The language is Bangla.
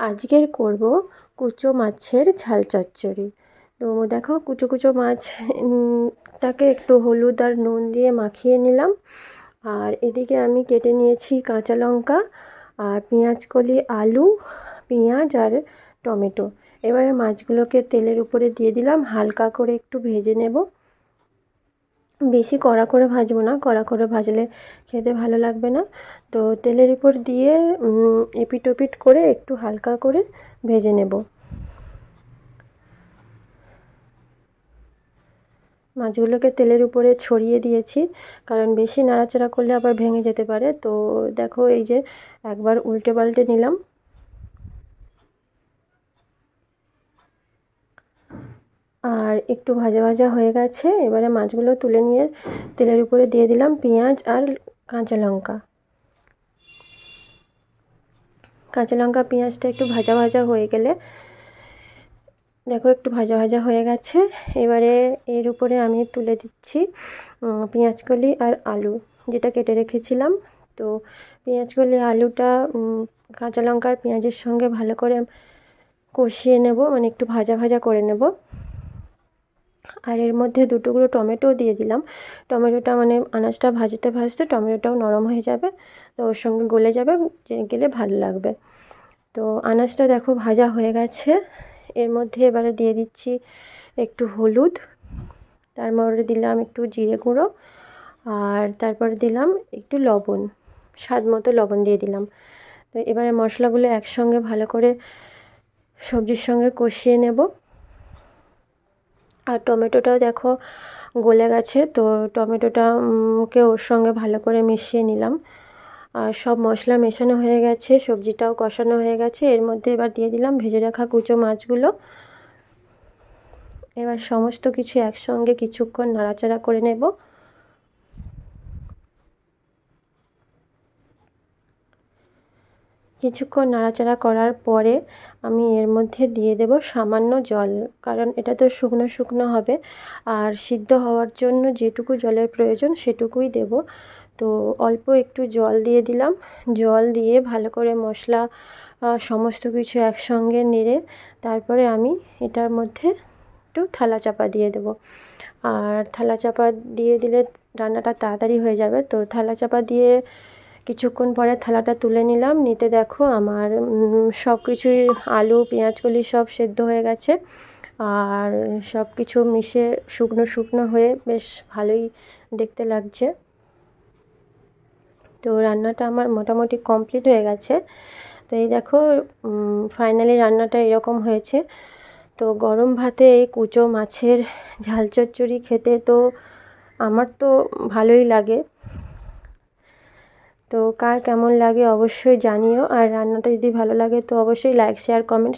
আজকের করব কুচো মাছের ঝাল চচ্চড়ি। তো দেখো কুচো কুচো মাছটাকে একটু হলুদ আর নুন দিয়ে মাখিয়ে নিলাম। আর এদিকে আমি কেটে নিয়েছি কাঁচা লঙ্কা আর পেঁয়াজ কলি, আলু, পেঁয়াজ আর টমেটো। এবারে মাছগুলোকে তেলের উপরে দিয়ে দিলাম, হালকা করে একটু ভেজে নেব। বেশি কড়া করে ভাজবো না। কড়া করে ভাজলে খেতে ভালো লাগবে না। তো তেলের উপর দিয়ে এপিট ওপিট করে একটু হালকা করে ভেজে নেব। মাছগুলোকে তেলের উপরে ছড়িয়ে দিয়েছি, কারণ বেশি নাড়াচাড়া করলে আবার ভেঙে যেতে পারে। তো দেখো, এই যে একবার উল্টে পাল্টে নিলাম। আর একটু ভাজা ভাজা হয়ে গেছে। এবারে মাছগুলো তুলে নিয়ে তেলের উপরে দিয়ে দিলাম পেঁয়াজ আর কাঁচা লঙ্কা। কাঁচা লঙ্কা, পেঁয়াজটা একটু ভাজা ভাজা হয়ে গেলে দেখো একটু ভাজা ভাজা হয়ে গেছে। এবারে এর উপরে আমি তুলে দিচ্ছি পেঁয়াজকলি আর আলু যেটা কেটে রেখেছিলাম। তো পেঁয়াজকলি, আলুটা কাঁচা লঙ্কা আর পেঁয়াজের সঙ্গে ভালো করে কষিয়ে নেব মানে একটু ভাজা ভাজা করে নেব। আর এর মধ্যে দুটুকরো টমেটো দিয়ে দিলাম। টমেটোটা মানে আনাজটা ভাজতে ভাজতে টমেটোটাও নরম হয়ে যাবে, তো ওর সঙ্গে গলে যাবে গেলে ভালো লাগবে। তো আনাজটা দেখো ভাজা হয়ে গেছে। এর মধ্যে এবারে দিয়ে দিচ্ছি একটু হলুদ তার মধ্যে দিলাম একটু জিরে গুঁড়ো, আর তারপর দিলাম একটু লবণ, স্বাদ মতো লবণ দিয়ে দিলাম। তো এবারে মশলাগুলো একসঙ্গে ভালো করে সবজির সঙ্গে কষিয়ে নেব। আর টমেটোটাও দেখো গলে গেছে, তো টমেটোটাকে ওর সঙ্গে ভালো করে মিশিয়ে নিলাম। আর সব মশলা মেশানো হয়ে গেছে, সবজিটাও কষানো হয়ে গেছে। এর মধ্যে এবার দিয়ে দিলাম ভেজে রাখা কুচো মাছগুলো। এবার সমস্ত কিছু একসঙ্গে কিছুক্ষণ নাড়াচাড়া করে নেব। কিছুক্ষণ নাড়াচাড়া করার পরে আমি এর মধ্যে দিয়ে দেব সামান্য জল, কারণ এটা তো শুকনো শুকনো হবে। আর সিদ্ধ হওয়ার জন্য যেটুকু জলের প্রয়োজন সেটুকুই দেব। তো অল্প একটু জল দিয়ে দিলাম। জল দিয়ে ভালো করে মশলা সমস্ত কিছু একসঙ্গে নেড়ে তারপরে আমি এটার মধ্যে একটু থালা চাপা দিয়ে দেব। আর থালা চাপা দিয়ে দিলে রান্নাটা তাড়াতাড়ি হয়ে যাবে। তো থালা চাপা দিয়ে কিছুক্ষণ পরে থালাটা তুলে নিলাম। নিতে দেখো আমার সব কিছুই আলু, পেঁয়াজকলি সব সেদ্ধ হয়ে গেছে। আর সব কিছু মিশে শুকনো শুকনো হয়ে বেশ ভালোই দেখতে লাগছে। তো রান্নাটা আমার মোটামুটি কমপ্লিট হয়ে গেছে। তো এই দেখো ফাইনালি রান্নাটা এরকম হয়েছে। তো গরম ভাতে এই কুচো মাছের ঝাল চচ্চড়ি খেতে তো আমার তো ভালোই লাগে। তো কার কেমন লাগে অবশ্যই জানিও। আর রান্নাটা যদি ভালো লাগে তো অবশ্যই লাইক শেয়ার কমেন্ট